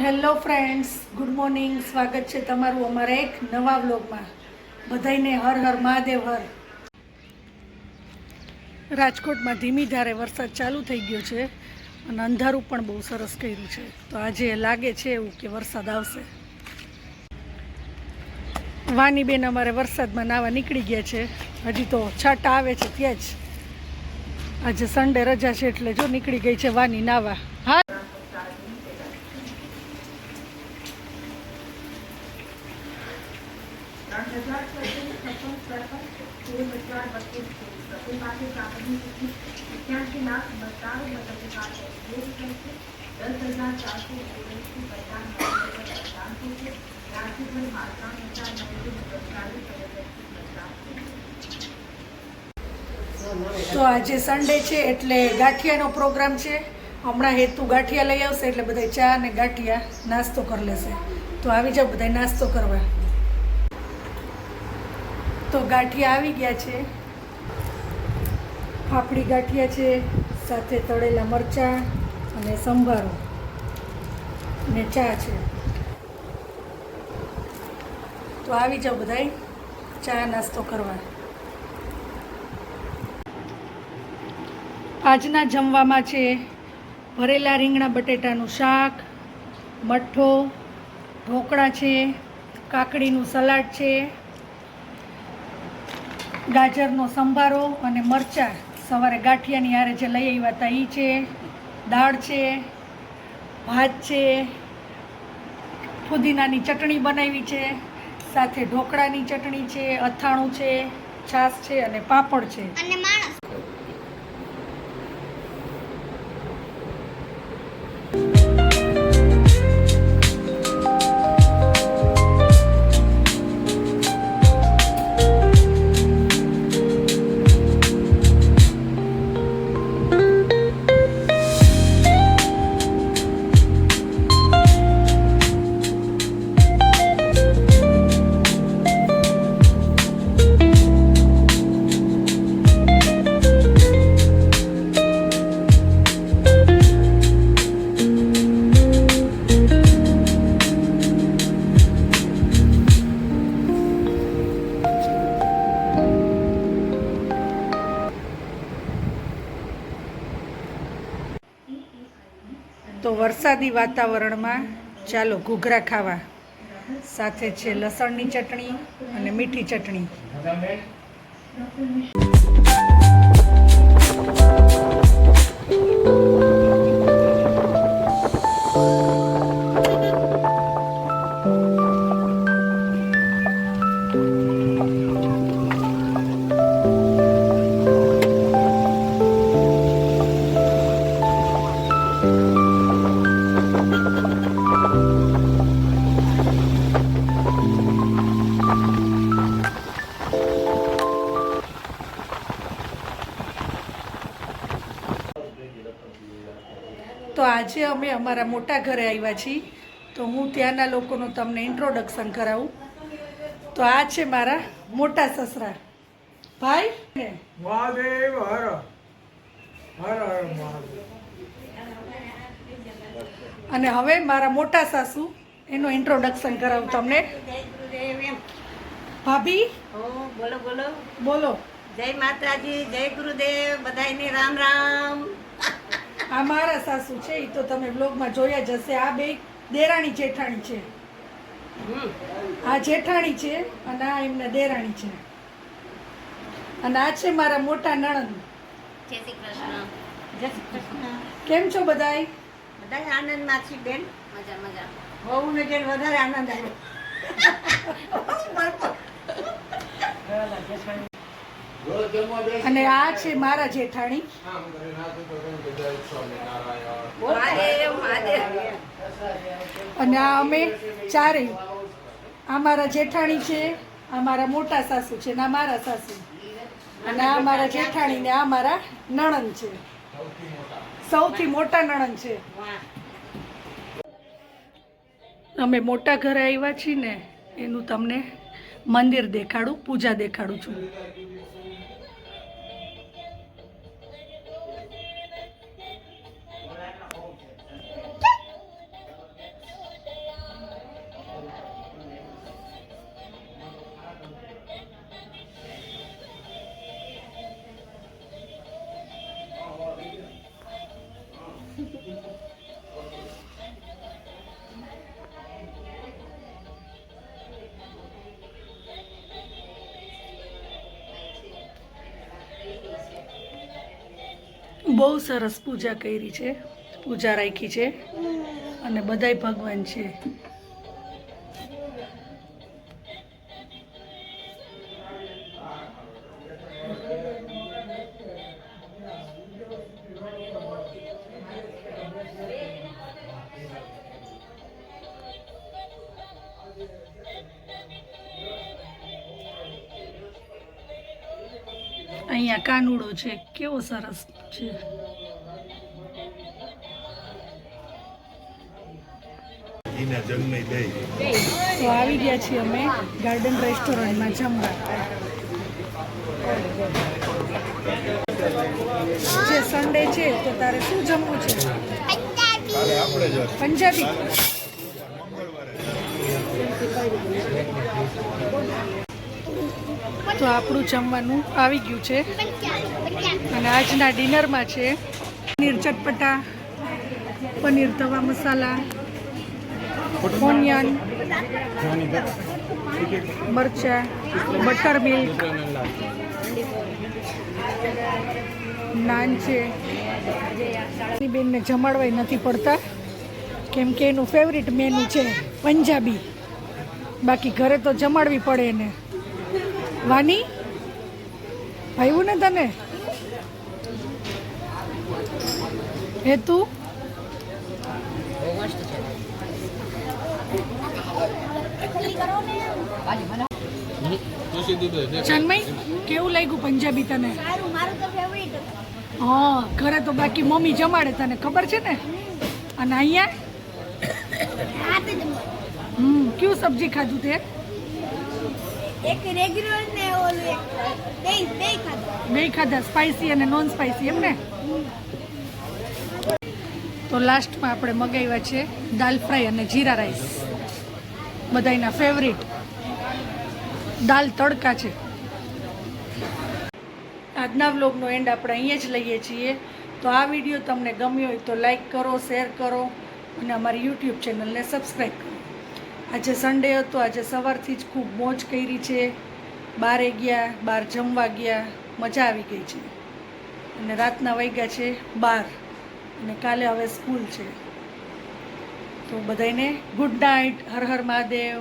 Hello friends good morning સ્વાગત છે તમારું અમારા એક નવા વ્લોગમાં. બધાને હર હર મહાદેવ હર. રાજકોટમાં ધીમી ધારે વરસાદ ચાલુ થઈ ગયો છે અને અંધારું પણ બહુ સરસ કર્યું છે. તો આજે લાગે છે એવું કે વરસાદ આવશે. વાની બેન અમારે વરસાદમાં નાવા નીકળી ગયા છે. હજી તો છાટા આવે છે ત્યાં જ. આજે સન્ડે રજા છે એટલે જો નીકળી ગઈ છે વાની નાવા. તો આજે સન્ડે છે એટલે ગાંઠિયાનો પ્રોગ્રામ છે. હમણાં હેતુ ગાંઠિયા લઈ આવશે એટલે બધા ચા અને ગાંઠિયા નાસ્તો કરી લેશે. તો આવી જાઓ બધા નાસ્તો કરવા. તો ગાંઠિયા આવી ગયા છે. ફાફડી ગાંઠિયા છે, સાથે તળેલા મરચાં અને સંભારો ને ચા છે. તો આવી જાઓ બધાય, ચા નાસ્તો કરવા. આજના જમવામાં છે ભરેલા રીંગણા બટેટાનું શાક, મઠ્ઠો, ઢોકળા છે, કાકડીનું સલાડ છે ગાજરનો સંભારો અને મરચાં સવારે ગાંઠિયાની હારે જે લઈ આવ્યા હતા એ છે, દાળ છે, ભાત છે, ફુદીનાની ચટણી બનાવી છે, સાથે ઢોકળાની ચટણી છે, અથાણું છે, છાશ છે અને પાપડ છે. વરસાદી વાતાવરણમાં ચાલો ઘૂઘરા ખાવા. સાથે છે લસણની ચટણી અને મીઠી ચટણી. આજે અમે અમારા મોટા ઘરે આવ્યા છીએ. તો હું ત્યાંના લોકોનું તમને ઇન્ટ્રોડક્શન કરાવું. તો આ છે મારા મોટા સસરા. ભાઈ? ને મહાદેવ હર હર. હર મહાદેવ. અને હવે મારા મોટા સાસુ એનું ઇન્ટ્રોડક્શન કરાવું તમને. ભાભી? ઓ બોલો બોલો. બોલો. જય માતાજી જય ગુરુદેવ બધાયને રામ રામ. આ મારા સાસુ છે એ તો તમે બ્લોગમાં જોયા જ હશે. આ બે દેરાણી જેઠાણી છે. આ જેઠાણી છે અને આ એમના દેરાણી છે. અને આ છે મારા મોટા નણંદ. જય શ્રી કૃષ્ણ. જય શ્રી કૃષ્ણ. કેમ છો બધાય? બધા આનંદમાં બેન? મજા મજા. બહુ જેમ વધારે આનંદ આવ્યો. અને આ છે મારા જેઠાણી. અને આ અમે ચારેય. આ મારા જેઠાણી છે આ મારા મોટા સાસુ છે ને આ મારા સાસુ. અને આ મારા જેઠાણી ને આ મારા નણંદ છે. સૌથી મોટા નણંદ છે. અમે મોટા ઘરે આવ્યા છીએ ને એનું તમને મંદિર દેખાડું પૂજા દેખાડું છું. બહુ સરસ પૂજા કરી છે. પૂજા રાખી છે. અને બધાય ભગવાન છે. અહીંયા કાનુડો છે. કેવો સરસ. છે તો આવી ગયા છીએ અમે ગાર્ડન રેસ્ટોરન્ટમાં જમવા. જે સન્ડે છે તો તારે શું જમવું છે? અરે આપણે જ પંજાબી. તો આપણું જમવાનું આવી ગયું છે. અને આજના ડિનરમાં છે. પનીર ચટપટા, પનીર તવા મસાલા, ઓનિયન, મરચા, બટર મિલ્ક, નાન છે. બેનને જમાડવાય નથી પડતા, કેમ કે એનું ફેવરિટ મેનુ છે પંજાબી. બાકી ઘરે તો જમાડવી પડે એને. વાની ભાઈવું ને તને? હે તું ચન્મય કેવું લાગ્યું પંજાબી તને? હા ઘરે તો બાકી મમ્મી જમાડે તને. ખબર છે ને? અને અહીંયા? હમ કયું સબ્જી ખાધું તે? એક રેગ્યુલર ને ઓલું બે બે ખાધું. સ્પાઈસી અને નોન સ્પાઇસી એમ ને? તો લાસ્ટમાં આપણે મગાવ્યા છે દાલ ફ્રાય અને જીરા રાઈસ. બધાના ફેવરિટ દાલ તડકા છે. આજના વ્લોગનો એન્ડ આપણે અહીંયા જ લઈએ છીએ. તો આ વીડિયો તમને ગમ્યો હોય તો લાઈક કરો શેર કરો અને અમારી યુટ્યુબ ચેનલને સબસ્ક્રાઈબ કરો. આજે સન્ડે હતો, આજે સવારથી જ ખૂબ મોજ કરી છે. બારે ગયા બહાર જમવા ગયા, મજા આવી ગઈ છે. અને રાતના વાગ્યા છે બાર. અને કાલે હવે સ્કૂલ છે. તો બધાને ગુડ નાઇટ હર હર મહાદેવ.